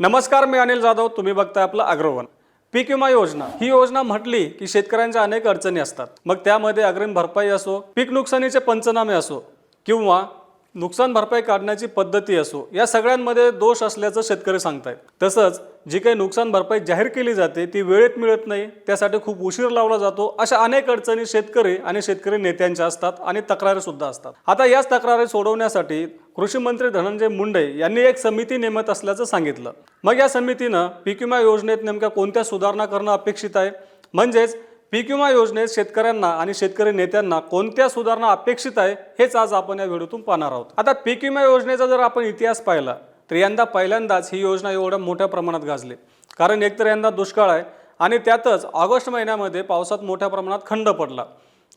नमस्कार मी अनिल जाधव. तुम्ही बघताय आपलं अग्रवन. पीक विमा योजना. ही योजना म्हटली की शेतकऱ्यांच्या अनेक अडचणी असतात. मग त्यामध्ये अग्रिम भरपाई असो पीक नुकसानीचे पंचनामे असो किंवा नुकसान भरपाई काढण्याची पद्धती असो या सगळ्यांमध्ये दोष असल्याचं शेतकरी सांगतायत. तसंच जी काही नुकसान भरपाई जाहीर केली जाते ती वेळेत मिळत नाही. त्यासाठी खूप उशीर लावला जातो. अशा अनेक अडचणी शेतकरी आणि शेतकरी नेत्यांच्या असतात आणि तक्रारी सुद्धा असतात. आता याच तक्रारी सोडवण्यासाठी कृषी मंत्री धनंजय मुंडे यांनी एक समिती नेमत असल्याचं सांगितलं. मग या समितीनं पीक विमा योजनेत नेमक्या कोणत्या सुधारणा करणं अपेक्षित आहे? म्हणजेच पीक विमा योजनेत शेतकऱ्यांना आणि शेतकरी नेत्यांना कोणत्या सुधारणा अपेक्षित आहे हेच आज आपण या व्हिडिओतून पाहणार आहोत. आता पीक विमा योजनेचा जर आपण इतिहास पाहिला तर यंदा पहिल्यांदाच ही योजना एवढ्या मोठ्या प्रमाणात गाजली. कारण एकतर यंदा दुष्काळ आहे आणि त्यातच ऑगस्ट महिन्यामध्ये पावसात मोठ्या प्रमाणात खंड पडला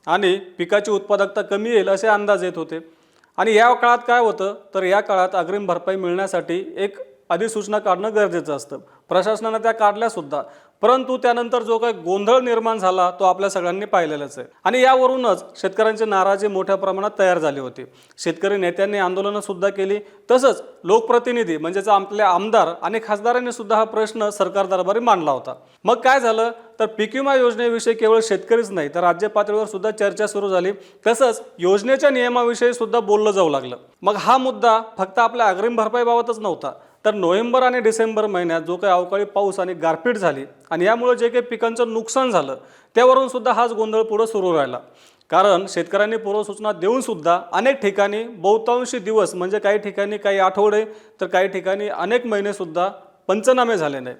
आणि पिकाची उत्पादकता कमी येईल असे अंदाज येत होते. आणि या काळात काय होतं? तर या काळात अग्रिम भरपाई मिळण्यासाठी एक अधिसूचना काढणं गरजेचं असतं. प्रशासनानं त्या काढल्यासुद्धा परंतु त्यानंतर जो काही गोंधळ निर्माण झाला तो आपल्या सगळ्यांनी पाहिलेलाच आहे. आणि यावरूनच शेतकऱ्यांची नाराजी मोठ्या प्रमाणात तयार झाली होती. शेतकरी नेत्यांनी आंदोलनंसुद्धा केली. तसंच लोकप्रतिनिधी म्हणजेच आपले आमदार आणि खासदारांनी सुद्धा हा प्रश्न सरकार दरबारी मांडला होता. मग काय झालं? तर पीक विमा योजनेविषयी केवळ शेतकरीच नाही तर राज्य पातळीवर सुद्धा चर्चा सुरू झाली. तसंच योजनेच्या नियमाविषयी सुद्धा बोललं जाऊ लागलं. मग हा मुद्दा फक्त आपल्या अग्रिम भरपाईबाबतच नव्हता. तर नोव्हेंबर आणि डिसेंबर महिन्यात जो काही अवकाळी पाऊस आणि गारपीट झाली आणि यामुळे जे काही पिकांचं नुकसान झालं त्यावरून सुद्धा हाच गोंधळ पुढं सुरू राहिला. कारण शेतकऱ्यांनी पूर्वसूचना देऊन सुद्धा अनेक ठिकाणी बहुतांशी दिवस म्हणजे काही ठिकाणी काही आठवडे तर काही ठिकाणी अनेक महिनेसुद्धा पंचनामे झाले नाही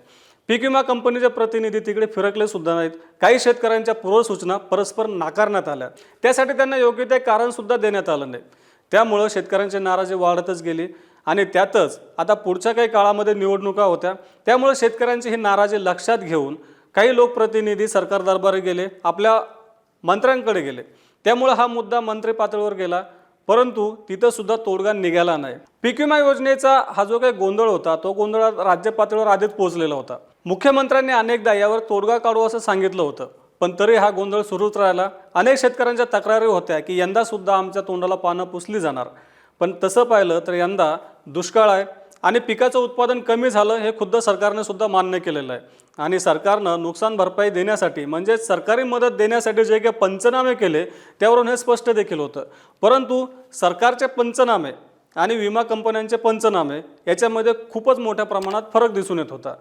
पीक विमा कंपनीचे प्रतिनिधी तिकडे फिरकले सुद्धा नाहीत. काही शेतकऱ्यांच्या पूर्वसूचना परस्पर नाकारण्यात आल्या. त्यासाठी त्यांना योग्य ते कारणसुद्धा देण्यात आलं नाही. त्यामुळं शेतकऱ्यांची नाराजी वाढतच गेली. आणि त्यातच आता पुढच्या काही काळामध्ये निवडणुका होत्या. त्यामुळे शेतकऱ्यांची ही नाराजी लक्षात घेऊन काही लोकप्रतिनिधी सरकार दरबारी गेले आपल्या मंत्र्यांकडे गेले. त्यामुळे हा मुद्दा मंत्री पातळीवर गेला परंतु तिथं सुद्धा तोडगा निघाला नाही. पीक विमा योजनेचा हा जो काही गोंधळ होता तो गोंधळ राज्य पातळीवर आधीच पोहोचलेला होता. मुख्यमंत्र्यांनी अनेकदा यावर तोडगा काढू असं सांगितलं होतं पण तरी हा गोंधळ सुरूच राहिला. अनेक शेतकऱ्यांच्या तक्रारी होत्या की यंदा सुद्धा आमच्या तोंडाला पानं पुसली जाणार. पण तसं पाहिलं तर यंदा दुष्काळ आहे आणि पिकाचं उत्पादन कमी झालं हे खुद्द सरकारने सुद्धा मान्य केलेलं आहे. आणि सरकारनं नुकसान भरपाई देण्यासाठी म्हणजेच सरकारी मदत देण्यासाठी जे काही पंचनामे केले त्यावरून हे स्पष्ट देखील होतं. परंतु सरकारचे पंचनामे आणि विमा कंपन्यांचे पंचनामे याच्यामध्ये खूपच मोठ्या प्रमाणात फरक दिसून येत होता.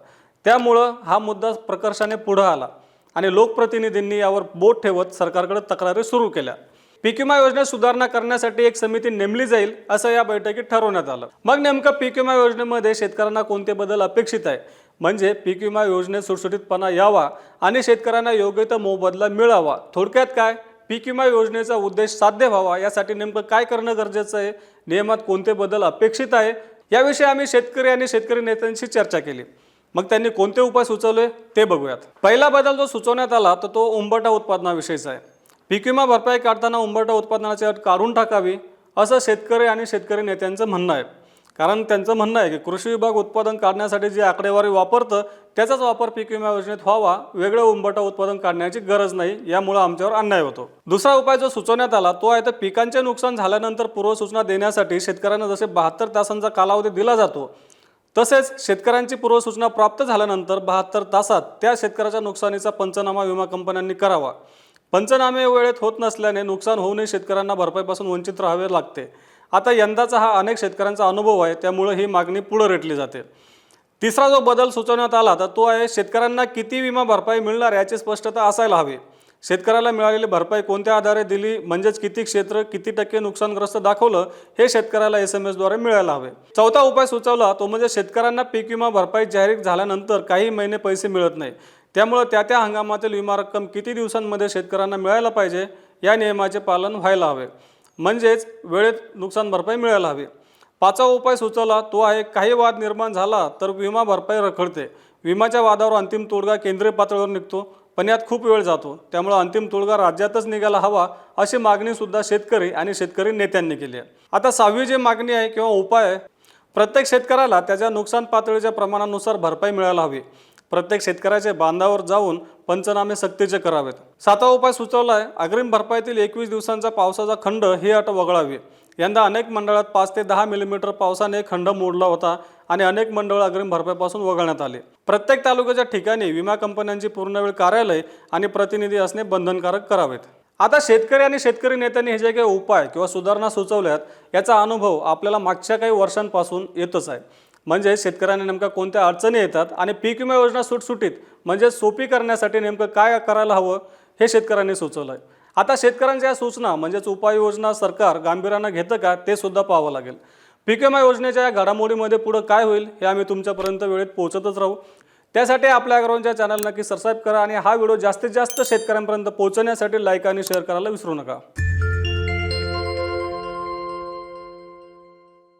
त्यामुळं हा मुद्दा प्रकर्षाने पुढं आला आणि लोकप्रतिनिधींनी यावर बोट ठेवत सरकारकडे तक्रारी सुरू केल्या. पीक विमा योजनेत सुधारणा करण्यासाठी एक समिती नेमली जाईल असं या बैठकीत ठरवण्यात आलं. मग नेमकं पीक विमा योजनेमध्ये शेतकऱ्यांना कोणते बदल अपेक्षित आहे? म्हणजे पीक विमा योजनेत सुटसुटीतपणा यावा आणि शेतकऱ्यांना योग्य तो मोबदला मिळावा. थोडक्यात काय? पीक विमा योजनेचा उद्देश साध्य व्हावा यासाठी नेमकं काय करणं गरजेचं आहे? नियमात कोणते बदल अपेक्षित आहे? याविषयी आम्ही शेतकरी आणि शेतकरी नेत्यांशी चर्चा केली. मग त्यांनी कोणते उपाय सुचवले? ते बघूयात. पहिला बदल जो सुचवण्यात आला तर तो उंबरठा उत्पादनाविषयीचा आहे. पीक विमा भरपाई काढताना उंबरठा उत्पादनाची अट काढून टाकावी असं शेतकरी आणि शेतकरी नेत्यांचं म्हणणं आहे. कारण त्यांचं म्हणणं आहे की कृषी विभाग उत्पादन काढण्यासाठी जी आकडेवारी वापरतं त्याचाच वापर पीक विमा योजनेत व्हावा वेगळं उंबरठा उत्पादन काढण्याची गरज नाही यामुळं आमच्यावर अन्याय होतो. दुसरा उपाय जो सुचवण्यात आला तो आहे तर पिकांचे नुकसान झाल्यानंतर पूर्वसूचना देण्यासाठी शेतकऱ्यांना जसे बहात्तर तासांचा कालावधी दिला जातो तसेच शेतकऱ्यांची पूर्वसूचना प्राप्त झाल्यानंतर बहात्तर तासात त्या शेतकऱ्याच्या नुकसानीचा पंचनामा विमा कंपन्यांनी करावा. पंचनामे वेळेत होत नसल्याने नुकसान होऊनही शेतकऱ्यांना भरपाईपासून वंचित राहावे लागते. आता यंदाचा हा अनेक शेतकऱ्यांचा अनुभव आहे त्यामुळे ही मागणी पुढं रेटली जाते. तिसरा जो बदल सुचवण्यात आला तर तो आहे शेतकऱ्यांना किती विमा भरपाई मिळणार याची स्पष्टता असायला हवी. शेतकऱ्याला मिळालेली भरपाई कोणत्या आधारे दिली म्हणजेच किती क्षेत्र किती टक्के नुकसानग्रस्त दाखवलं हे शेतकऱ्याला एस एम एसद्वारे मिळायला हवे. चौथा उपाय सुचवला तो म्हणजे शेतकऱ्यांना पीक विमा भरपाई जाहीर झाल्यानंतर काही महिने पैसे मिळत नाही. त्यामुळं त्या त्या हंगामातील विमा रक्कम किती दिवसांमध्ये शेतकऱ्यांना मिळायला पाहिजे या नियमाचे पालन व्हायला हवे. म्हणजेच वेळेत नुकसान भरपाई मिळायला हवी. पाचवा उपाय सुचवला तो आहे काही वाद निर्माण झाला तर विमा भरपाई रखडते. विमाच्या वादावर अंतिम तोडगा केंद्रीय पातळीवर निघतो पण यात खूप वेळ जातो. त्यामुळे अंतिम तोडगा राज्यातच निघायला हवा अशी मागणीसुद्धा शेतकरी आणि शेतकरी नेत्यांनी केली आहे. आता सहावी जी मागणी आहे किंवा उपाय आहे प्रत्येक शेतकऱ्याला त्याच्या नुकसान पातळीच्या प्रमाणानुसार भरपाई मिळायला हवी. प्रत्येक शेतकऱ्याच्या बांधावर जाऊन पंचनामे सक्तीचे करावेत. सातवा उपाय सुचवला आहे अग्रिम भरपाईतील एकवीस दिवसांचा पावसाचा खंड ही अट वगळावी. यंदा अनेक मंडळात पाच ते दहा मिलीमीटर पावसाने खंड मोडला होता आणि अनेक मंडळ अग्रिम भरपाईपासून वगळण्यात आले. प्रत्येक तालुक्याच्या ठिकाणी विमा कंपन्यांची पूर्णवेळ कार्यालय आणि प्रतिनिधी असणे बंधनकारक करावेत. आता शेतकरी आणि शेतकरी नेत्यांनी हे जे काही उपाय किंवा सुधारणा सुचवल्यात याचा अनुभव आपल्याला मागच्या काही वर्षांपासून येतच आहे. म्हणजे शेतकऱ्यांना नेमका कोणत्या अडचणी येतात आणि पीक विमा योजना सुटसुटीत म्हणजे सोपी करण्यासाठी नेमकं काय करायला हवं हे शेतकऱ्यांनी सुचवलं आहे आता शेतकऱ्यांच्या या सूचना म्हणजेच उपाययोजना सरकार गांभीर्यानं घेतं का ते सुद्धा पाहावं लागेल. पीक विमा योजनेच्या या घडामोडीमध्ये पुढं काय होईल हे आम्ही तुमच्यापर्यंत वेळेत पोहोचतच राहू. त्यासाठी आपल्या अग्रवांच्या चॅनल नक्की सबस्क्राईब करा आणि हा व्हिडिओ जास्तीत जास्त शेतकऱ्यांपर्यंत पोहोचण्यासाठी लाईक आणि शेअर करायला विसरू नका.